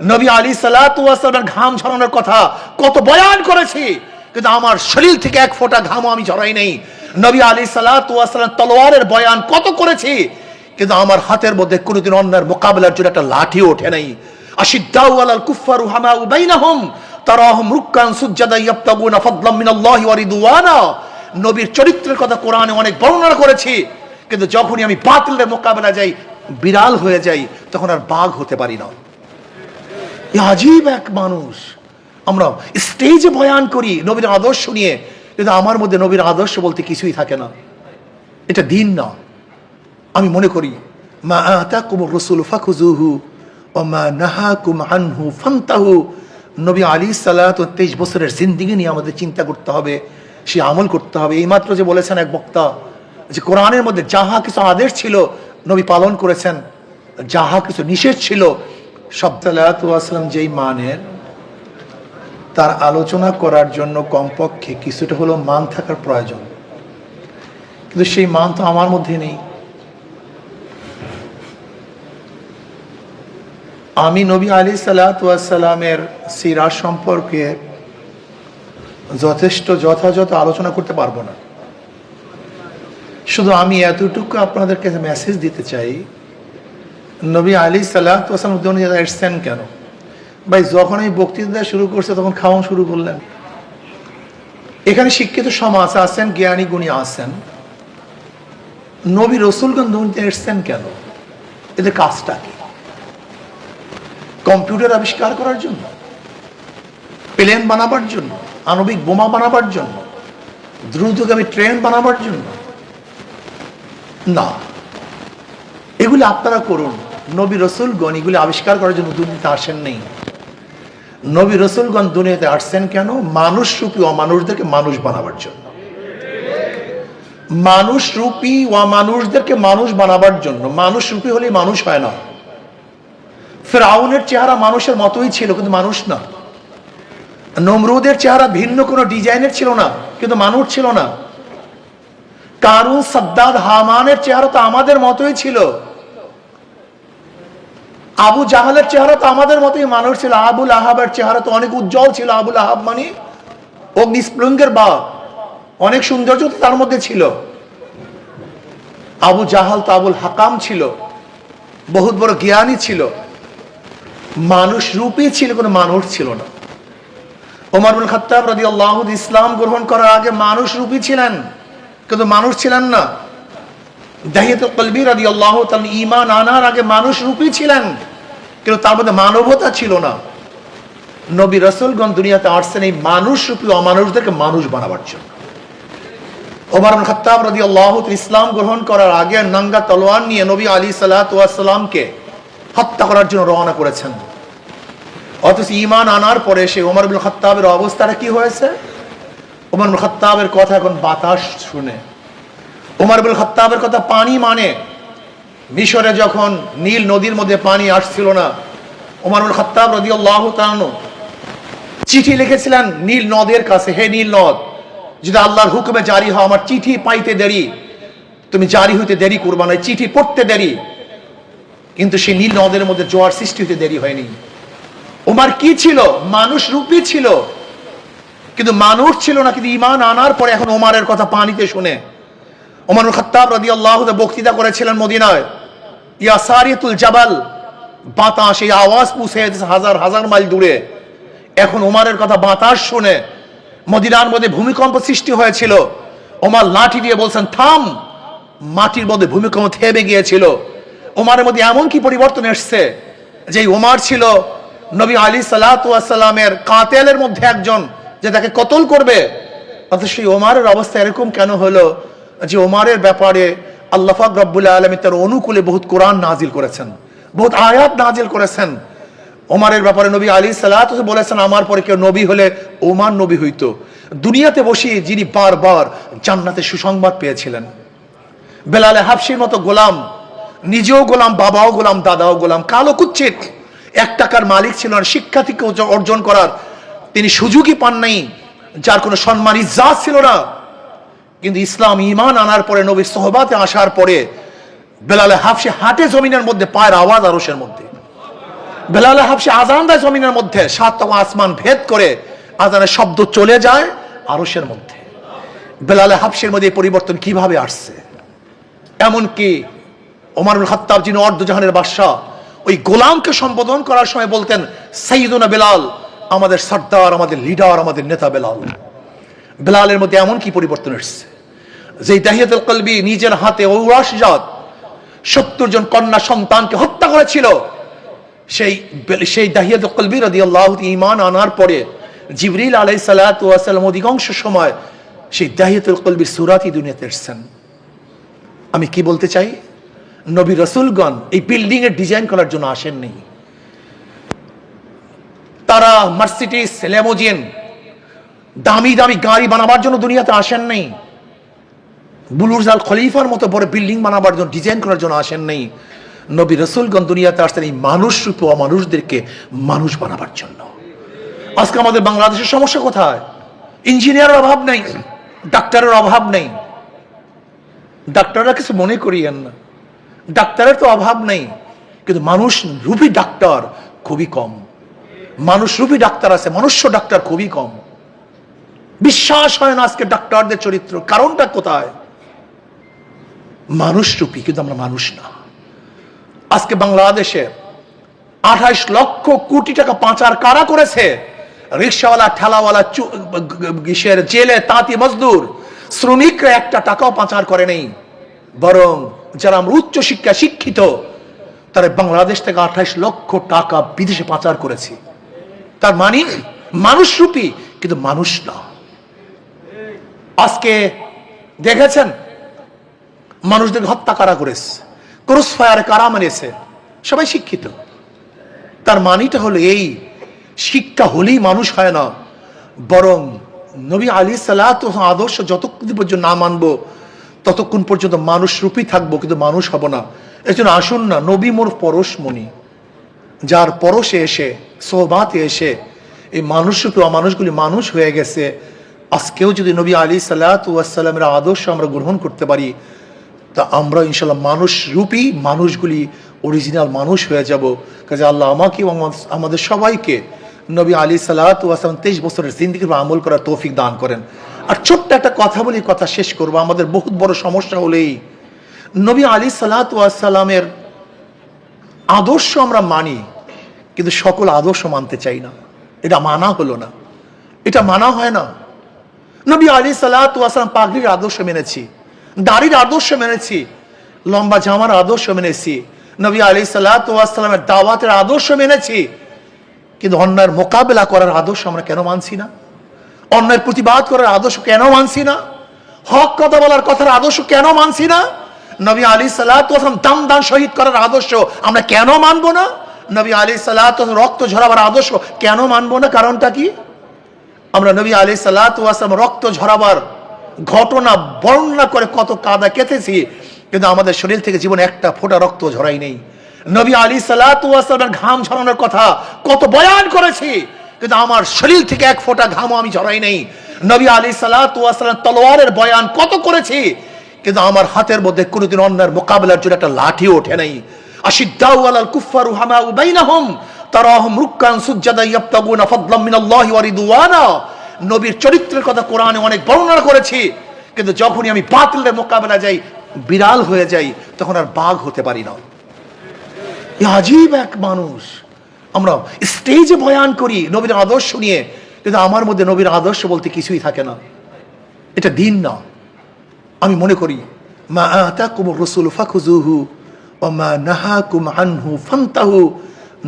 নবী আলী সালামের ঘাম ঝরানোর কথা কত বয়ান করেছি, কিন্তু আমার শরীর থেকে এক ফোঁটা ঘামও আমি ঝরাই নেই। নবী আলী সালাম তলোয়ারের বয়ান কত করেছি, কিন্তু আমার হাতের মধ্যে কোনোদিন অন্যার মোকাবেলার জন্য একটা লাঠিও ওঠে নাই। আশিদ্দাউ আলাল কুফফারু হামাউ বাইনাহুম, তারাহুম রুক্কান সুজ্জাদা ইয়াবতাগুনা ফাদলাম মিনাল্লাহি ওয়া নবীর চরিত্রের কথা কোরআনে অনেক বর্ণনা করেছি, কিন্তু যখনই আমি বাতিলের মোকাবেলা যাই, বিড়াল হয়ে যাই, তখন আর বাঘ হতে পারি না। এ আজীব এক মানুষ। আমরা স্টেজে বয়ান করি নবীর আদর্শ নিয়ে, কিন্তু আমার মধ্যে নবীর আদর্শ বলতে কিছুই থাকে না। এটা দিন না। আমি মনে করি, মা আতাকুম রসুল ফাখুজুহু ও মা নাহাকুম আনহু ফান্তাহু। নবী আলী সালাত তেইশ বছরের জিন্দিগি নিয়ে আমাদের চিন্তা করতে হবে, সে আমল করতে হবে। এইমাত্র যে বলেছেন এক বক্তা যে কোরআনের মধ্যে যাহা কিছু আদেশ ছিল নবী পালন করেছেন, যাহা কিছু নিষেধ ছিল সব যেই মানের, তার আলোচনা করার জন্য কমপক্ষে কিছুটা হলো মান থাকার প্রয়োজন। কিন্তু সেই মান তো আমার মধ্যে নেই। আমি নবী আলী সালাতামের সিরা সম্পর্কে যথেষ্ট যথাযথ আলোচনা করতে পারব না। শুধু আমি এতটুকু আপনাদেরকে মেসেজ দিতে চাই নবী আলী সাল্লাহাম উনি এসছেন কেন? ভাই, যখন এই বক্তৃতা শুরু করছে, তখন খাওয়া শুরু করলেন। এখানে শিক্ষিত সমাজ আছেন, জ্ঞানী গুণী আছেন। নবী রসুলগঞ্জ দুনিতে এসছেন কেন? এদের কাজটা কি? কম্পিউটার আবিষ্কার করার জন্য? প্লেন বানাবার জন্য? আণবিক বোমা বানাবার জন্য? দ্রুতগামী ট্রেন বানাবার জন্য? না। এগুলি আপনারা করুন। নবী রসুলগণ এগুলি আবিষ্কার করার জন্য দুনিয়াতে আসেন নেই। নবী রসুলগণ দুনিয়াতে আসছেন কেন? মানুষ রূপী অমানুষদেরকে মানুষ বানাবার জন্য। মানুষ রূপী অমানুষদেরকে মানুষ বানাবার জন্য। মানুষ রূপী হলে মানুষ হয় না। ফেরাউনের চেহারা মানুষের মতোই ছিল, কিন্তু মানুষ না। নমরুদের চেহারা ভিন্ন, কোনো ডিজাইনের ছিল না, কিন্তু মানুষ ছিল না। কারুন সাদ্দাদ হামানের চেহারা তো আমাদের মতোই ছিল। আবু জাহালের চেহারা তো আমাদের মতোই মানুষ ছিল। আবুল আহাবের চেহারা তো অনেক উজ্জ্বল ছিল। আবুল আহাব মানে অগ্নিস্প্লুঙ্গের বাপ অনেক সৌন্দর্য তো তার মধ্যে ছিল। আবু জাহাল তো আবুল হাকাম ছিল। বহুত বড় জ্ঞানী ছিল। মানুষ রূপী ছিল, কোনো মানুষ ছিল না। ওমরুল খত্তাব রাজি আল্লাহ ইসলাম গ্রহণ করার আগে মানুষ রূপী ছিলেন, কিন্তু মানুষ ছিলেন না। দাহিয়াতুল কলবি রাজি আল্লাহ ইমান আনার আগে মানুষ রূপী ছিলেন। কিন্তু তার মধ্যে মানবতা ছিল না। নবী রসুলগণ দুনিয়াতে আসছেন এই মানুষ রূপী অমানুষদেরকে মানুষ বানাবার জন্য। ওমর খত্তাব রাজি আল্লাহ ইসলাম গ্রহণ করার আগে নাঙ্গা তলোয়ার নিয়ে নবী আলী সাল্লাহামকে হত্যা করার জন্য রওনা করেছেন। অথচ ইমান আনার পরে সে ওমর বিন খত্তাবের অবস্থাটা কি হয়েছে? ওমর খত্তাবের কথা এখন বাতাস শুনে। ওমর বিন খত্তাবের কথা পানি মানে মিশরে যখন নীল নদীর মধ্যে পানি আসছিল না বিন খত্তাব রদি আল্লাহ চিঠি লিখেছিলেন, নীল নদের কাছে, হে নীল নদ, যদি আল্লাহর হুকুমে জারি হয় আমার চিঠি পাইতে দেরি। তুমি জারি হইতে দেরি করবা না চিঠি পড়তে দেরি। কিন্তু সেই নীল নদের মধ্যে জোয়ার সৃষ্টি হতে দেরি হয়নি। ওমার কি ছিল? মানুষ রূপী ছিল। কিন্তু মানুষ ছিল না, কিন্তু ইমান আনার পরে এখন ওমারের কথা পানিতে শুনে। ওমর খত্তাব রাদি আল্লাহ বক্তৃতা করেছিলেন মদিনায়। ইয়াসারিতুল জাবাল, বাতাস, এই আওয়াজ পুষে হাজার হাজার মাইল দূরে। এখন ওমারের কথা বাতাস শুনে মদিনার মধ্যে ভূমিকম্প সৃষ্টি হয়েছিল। ওমার লাঠি দিয়ে বলছেন, থাম! মাটির মধ্যে ভূমিকম্প থেমে গিয়েছিল। ওমারের মধ্যে এমন কি পরিবর্তন এসছে যে ওমার ছিল নবী আলী সালাতামের কাতেলের মধ্যে একজন যে তাকে কতল করবে? অথচ সেই ওমারের অবস্থা এরকম কেন হলো যে ওমারের ব্যাপারে আল্লাহাক রব্বুল্লাহ আলমী তার অনুকূলে বহুত কোরআন নাজিল করেছেন, বহুত আয়াত নাজিল করেছেন। ওমারের ব্যাপারে নবী আলী সালাত বলেছেন, আমার পরে কেউ নবী হলে ওমার নবী হইতো। দুনিয়াতে বসিয়ে যিনি বারবার জান্নাতে সুসংবাদ পেয়েছিলেন। বেলালে হাফসির মতো গোলাম, নিজেও গোলাম, বাবাও গোলাম, দাদাও গোলাম, কালো কুচ্ছিত, এক টাকার মালিক ছিল না শিক্ষা থেকে অর্জন করার তিনি সুযোগই পান নাই, যার কোনো সম্মান ইজ্জাত ছিল না। কিন্তু ইসলাম ইমান আনার পরে, নবীর সোহবাতে আসার পরে, বেলালে হাফসে হাটে জমিনের মধ্যে পায়ের আওয়াজ আরসের মধ্যে। বেলালে হাফসে আজান দেয় জমিনের মধ্যে সাততম আসমান ভেদ করে আজানের শব্দ চলে যায় আরসের মধ্যে। বেলালে হাফসের মধ্যে পরিবর্তন কীভাবে আসছে? এমনকি ওমারুল খাত্তাব যিনি অর্ধজাহানের বাদশাহ, ওই গোলামকে সম্বোধন করার সময় বলতেন সাইদুনা বেলাল, আমাদের সর্দার, আমাদের লিডার, আমাদের নেতা বেলাল। বেলালের মধ্যে এমন কি পরিবর্তন এসছে? যে দাহিয়াতুল কলবি নিজের হাতে ঔরাস জাত, সত্তর জন কন্যা সন্তানকে হত্যা করেছিল, সেই সেই দাহিয়াতুল কলবি রাদিয়াল্লাহু ঈমান আনার পরে জিবরিল ওয়াস সালাম অধিকাংশ সময় সেই দাহিয়াতুল কলবির সুরাতি দুনিয়াতে এসেছেন। আমি কি বলতে চাই? নবী রসুলগণ এই বিল্ডিং এর ডিজাইন করার জন্য আসেননি। তারা মার্সিডিস লেমোজিন দামি দামি গাড়ি বানাবার জন্য দুনিয়াতে আসেন নাই বুলুরজাল খলিফার মতো বড় বিল্ডিং বানাবার জন্য ডিজাইন করার জন্য আসেন নাই। নবী রসুলগণ দুনিয়াতে আসতেন এই মানুষ রূপে মানুষদেরকে মানুষ বানাবার জন্য। আজকে আমাদের বাংলাদেশের সমস্যা কোথায়? ইঞ্জিনিয়ারের অভাব নেই, ডাক্তারের অভাব নেই। ডাক্তাররা কিছু মনে করিয়েন না। ডাক্তারের তো অভাব নেই, কিন্তু মানুষ রূপী ডাক্তার খুবই কম। মানুষ রূপী ডাক্তার আছে, মনুষ্য ডাক্তার খুবই কম। বিশ্বাস হয় না আজকে ডাক্তারদের চরিত্র, কারণটা কোথায়? মানুষ রূপী কিন্তু আমরা মানুষ না। আজকে বাংলাদেশে আঠাইশ লক্ষ কোটি টাকা পাচার কারা করেছে? রিক্সাওয়ালা, ঠেলাওয়ালা কিসের জেলে, তাঁতি, মজদুর, শ্রমিকরা একটা টাকাও পাচার করে নেই। বরং যারা আমরা উচ্চ শিক্ষা শিক্ষিত, তারা বাংলাদেশ থেকে আঠাইশ লক্ষ টাকা বিদেশে পাচার করেছি। তার মানে মানুষ রূপী কিন্তু মানুষ না। আজকে দেখেছেন মানুষদের হত্যা কারা করেছে? ক্রস ফায়ারে কারা মেরেছে সবাই শিক্ষিত। তার মানিটা হলো এই, শিক্ষা হলেই মানুষ হয় না। বরং নবী আলী সালাত আদর্শ যতক্ষণ পর্যন্ত না মানবো, ততক্ষণ পর্যন্ত মানুষ রূপী থাকব, কিন্তু মানুষ হব না। এর জন্য আসুন না, নবী মোর পরশমণি, যার পরশে এসে, সোহবাতে এসে, এই মানুষরূপী মানুষগুলি মানুষ হয়ে গেছে। আজকেও যদি নবী আলী সাল্লাতামের আদর্শ আমরা গ্রহণ করতে পারি তা আমরা ইনশাল্লাহ মানুষ রূপী, মানুষগুলি অরিজিনাল মানুষ হয়ে যাব। কাজে আল্লাহ আমাকে এবং আমাদের সবাইকে নবী আলী সাল্লাহাম তেইশ বছরের জিন্দিগির আমল করার তৌফিক দান করেন। আর ছোট্ট একটা কথা বলি, কথা শেষ করব। আমাদের বহুত বড় সমস্যা হলেই নবী আলী সাল্লাহামের আদর্শ আমরা মানি, কিন্তু সকল আদর্শ মানতে চাই না। এটা মানা হলো না। এটা মানা হয় না। নবী আলী সাল্লাহাম পাগড়ির আদর্শ মেনেছি। দাড়ির আদর্শ মেনেছি, লম্বা জামার আদর্শ মেনেছি, নবী আলী সাল্লাহামের দাওয়াতের আদর্শ মেনেছি, কিন্তু অন্যায়ের মোকাবেলা করার আদর্শ আমরা কেন মানছি না? অন্যায়ের প্রতিবাদ করার আদর্শ কেন মানছি না? হক কথা বলার কথার আদর্শ কেন মানছি না? নবী আলী সাল্লাহাম দাম দান শহীদ করার আদর্শ আমরা কেন মানবো না? নবী আলী সাল্লাহ রক্ত ঝরাবার আদর্শ কেন মানবো না? কারণটা কি? আমরা নবী আলী সাল্লাহাম রক্ত ঝরাবার ঘটনা বর্ণনা করে কত কাদা কেটেছি, কিন্তু আমাদের শরীর থেকে জীবন একটা ফোঁটা রক্ত ঝরাই নেই। নবী আলী সাল্লাহামের ঘাম ঝরানোর কথা কত বয়ান করেছি, কিন্তু আমার শরীর থেকে এক ফোঁটা ঘামও আমি ঝরাই নেই। নবী আলী সাল্লাহাম তলোয়ারের বয়ান কত করেছি, কিন্তু আমার হাতের মধ্যে কোনোদিন অন্যের মোকাবেলার জন্য একটা লাঠি ওঠে নাই। আশিদ্দাউ আলাল কুফফারু হামাউ বাইনাহুম, তারাহুম নবীর চরিত্রের কথা কোরআনে অনেক বর্ণনা করেছি, কিন্তু যখনই আমি বাতিলের মোকাবেলা যাই, বিড়াল হয়ে যাই, তখন আর বাঘ হতে পারি না। আজীব এক মানুষ। আমরা স্টেজে বয়ান করি নবীর আদর্শ নিয়ে, কিন্তু আমার মধ্যে নবীর আদর্শ বলতে কিছুই থাকে না। এটা দিন না। আমি মনে করি, মা আতাকুম রসুল ফাখুজুহু ও মা নাহাকুম আনহু ফান্তাহু।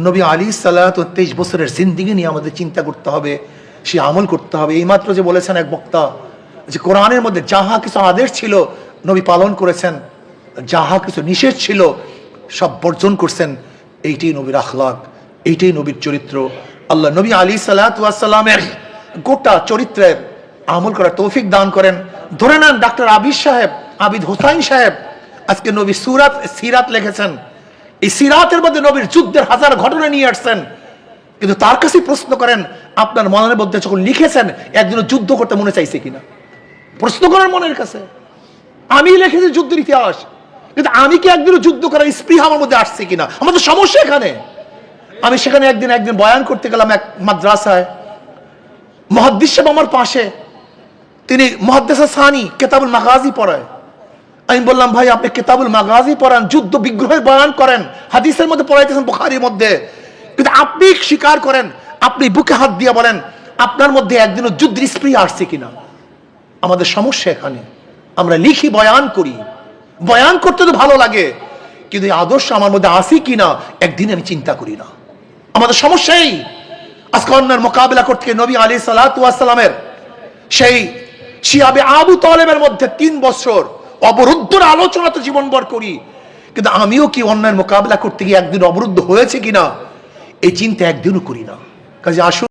নবী আলী সাল্লাহ তেইশ বছরের জিন্দিগি নিয়ে আমাদের চিন্তা করতে হবে। সে আমল করতে হবে। এইমাত্র যে বলেছেন এক বক্তা যে কোরআনের মধ্যে যাহা কিছু আদেশ ছিল নবী পালন করেছেন, যাহা কিছু নিষেধ ছিল, সব বর্জন করছেন, এইটাই নবীর আখলাক, এইটাই নবীর চরিত্র। আল্লাহ নবী আলী সাল্লাহামের গোটা চরিত্রের আমল করার তৌফিক দান করেন। ধরে নেন ডাক্তার আবিদ সাহেব, আবিদ হোসাইন সাহেব, আজকে নবী সুরাত, সিরাত লিখেছেন। এই সিরাতের মধ্যে নবীর যুদ্ধের হাজার ঘটনা নিয়ে আসছেন। কিন্তু তার কাছে প্রশ্ন করেন, আপনার মনের মধ্যে যখন লিখেছেন একজন যুদ্ধ করতে মনে চাইছে কিনা? প্রশ্ন করেন মনের কাছে। আমি লিখেছি যুদ্ধের ইতিহাস, কিন্তু আমি কি একদিনও যুদ্ধ করার স্পৃহা আমার মধ্যে আসছে কিনা? আমাদের সমস্যা এখানে। আমি সেখানে একদিন একদিন বয়ান করতে গেলাম এক মাদ্রাসায়। মহাদ্দিস সাহেব আমার পাশে। তিনি মহাদ্দেসা সানি কেতাবুল মাগাজি পড়ায়। আমি বললাম, ভাই, আপনি কেতাবুল মাগাজি পড়ান, যুদ্ধ বিগ্রহের বয়ান করেন। হাদিসের মধ্যে পড়াইতেছেন বুখারির মধ্যে। কিন্তু আপনি স্বীকার করেন, আপনি বুকে হাত দিয়ে বলেন, আপনার মধ্যে একদিনও যুদ্ধের স্প্রিয় আসছে কিনা? আমাদের সমস্যা এখানে। আমরা লিখি, বয়ান করি। বয়ান করতে তো ভালো লাগে, কিন্তু আদর্শ আমার মধ্যে আসি কিনা, একদিন আমি চিন্তা করি না। আমাদের সমস্যাই আজকে অন্যের মোকাবিলা করতে নবী আলী সালাতামের সেই শিয়াবে আবু তলেবের মধ্যে তিন বছর অবরুদ্ধর আলোচনা তো জীবনভর করি। কিন্তু আমিও কি অন্যের মোকাবিলা করতে গিয়ে একদিন অবরুদ্ধ হয়েছে কিনা? এই চিন্তা একদিনও করি না। কাজে আসুন।